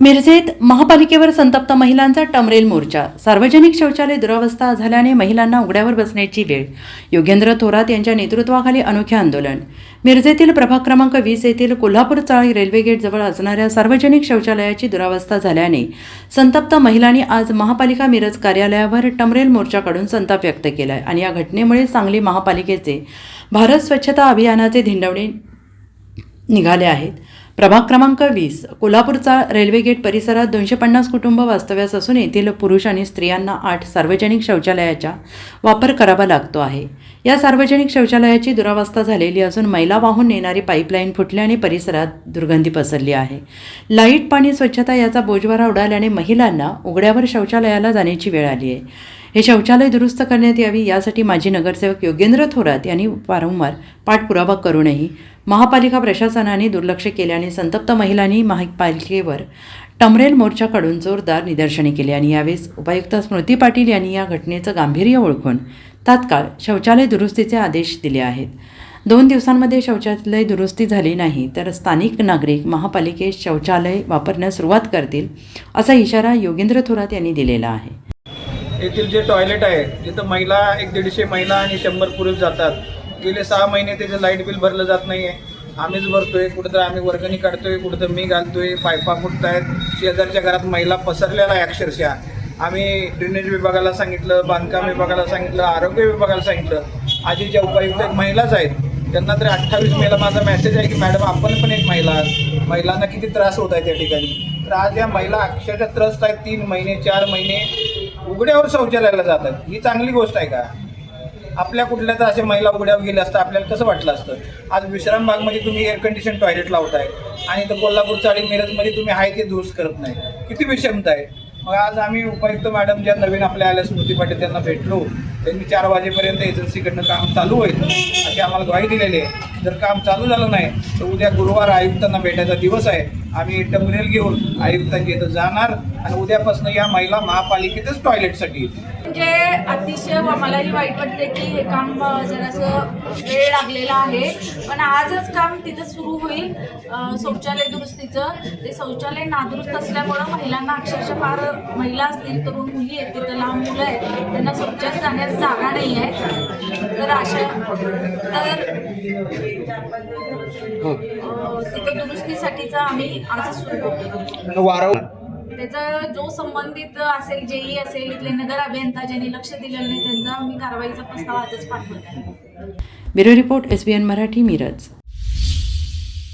मिरजेत महापालिकेवर संतप्त महिलांचा टमरेल मोर्चा. सार्वजनिक शौचालय दुरावस्था झाल्याने महिलांना उघड्यावर बसण्याची वेळ. योगेंद्र थोरात यांच्या नेतृत्वाखाली अनोखे आंदोलन. मिरजेतील प्रभाग क्रमांक वीस येथील कोल्हापूर चाळी रेल्वे गेटजवळ असणाऱ्या सार्वजनिक शौचालयाची दुरावस्था झाल्याने संतप्त महिलांनी आज महापालिका मिरज कार्यालयावर टमरेल मोर्चा काढून संताप व्यक्त केला आहे आणि या घटनेमुळे सांगली महापालिकेचे भारत स्वच्छता अभियानाचे धिंडवणे निघाले आहेत. प्रभाग क्रमांक वीस कोल्हापूरचा रेल्वे गेट परिसरात दोनशे पन्नास कुटुंब वास्तव्यास असून येथील पुरुष आणि स्त्रियांना आठ सार्वजनिक शौचालयाचा वापर करावा लागतो आहे. या सार्वजनिक शौचालयाची दुरावस्था झालेली असून मैला वाहून नेणारी पाईपलाईन फुटल्याने परिसरात दुर्गंधी पसरली आहे. लाइट पाणी स्वच्छता याचा बोजवारा उडाल्याने महिलांना उघड्यावर शौचालयाला जाण्याची वेळ आली आहे. हे शौचालय दुरुस्त करण्यात यावी यासाठी माजी नगरसेवक योगेंद्र थोरात यांनी वारंवार पाठपुरावा करूनही महापालिका प्रशासनाने दुर्लक्ष केल्याने संतप्त महिलांनी महापालिकेवर टमरेल मोर्चाकडून जोरदार निदर्शने केली आणि यावेळेस उपायुक्त स्मृती पाटील यांनी या घटनेचं गांभीर्य ओळखून तात्काळ शौचालय दुरुस्तीचे आदेश दिले आहेत. दोन दिवसांमध्ये शौचालय दुरुस्ती झाली नाही तर स्थानिक नागरिक महापालिकेत शौचालय वापरण्यास सुरुवात करतील असा इशारा योगेंद्र थोरात यांनी दिलेला आहे. येथील जे टॉयलेट आहे जिथं महिला एक दीडशे महिला आणि शंभर पुरुष जातात गेले सहा महिने त्याचं लाइट बिल भरलं जात नाही आहे आम्हीच भरतोय कुठं तर आम्ही वर्गणी काढतोय कुठं तर मी घालतोय पायपा फुटत आहेत शेजारच्या घरात महिला पसरलेला आहे अक्षरशः. आम्ही ड्रेनेज विभागाला सांगितलं बांधकाम विभागाला सांगितलं आरोग्य विभागाला सांगितलं. आजी ज्या उपायुक्त एक महिलाच आहेत त्यांना तरी अठ्ठावीस मेला माझा मेसेज आहे की मॅडम आपण पण एक महिला आहात. महिलांना किती त्रास होत आहे त्या ठिकाणी? तर आज या महिला अक्षरशः त्रस्त आहेत. तीन महिने चार महिने उघड्यावर शौचालयाला जातात ही चांगली गोष्ट आहे का? आपल्या कुठल्या तर असे महिला उघड्यावर गेल्या असतं आपल्याला कसं वाटलं असतं? आज विश्रामबागमध्ये तुम्ही एअर कंडिशन टॉयलेट लावताय आणि तर कोल्हापूर चाळी मिरजमध्ये तुम्ही आहे ते दुरुस्त करत नाही. किती विषमता आहे. मग आज आम्ही उपायुक्त मॅडम ज्या नवीन आपल्या आल्या स्मृती पाटील त्यांना भेटलो. त्यांनी चार वाजेपर्यंत एजन्सीकडनं काम चालू होईल अशी आम्हाला ग्वाही दिलेली आहे. जर काम चालू झालं नाही तर उद्या गुरुवार आयुक्तांना भेटायचा दिवस आहे. आम्ही टमरेल घेऊन आयुक्तांच्या इथं जाणार आणि उद्यापासून या महिला महापालिकेतच टॉयलेटसाठी येतील म्हणजे अतिशय व मलाही वाईट वाटते की हे काम जरासं वेळ लागलेला आहे. पण आजच काम तिथं सुरू होईल शौचालय दुरुस्तीचं. ते शौचालय नादुरुस्त असल्यामुळं महिलांना अक्षरशः फार महिला असतील तरुण मुली आहेत तिथं लहान मुलं आहेत. त्यांना शौचालयात जाण्यास जागा नाही आहे. तर अशा तर अ, तिथं दुरुस्तीसाठीचा आम्ही आज सुरू करतो. वारंवार त्याचा जो संबंधित असेल जेई असेल इथले नगर अभियंता ज्यांनी लक्ष दिलेलं नाही त्यांचा मी कारवाईचा प्रस्ताव आजच पाठवला आहे. Bureau report S B N Marathi Miraj.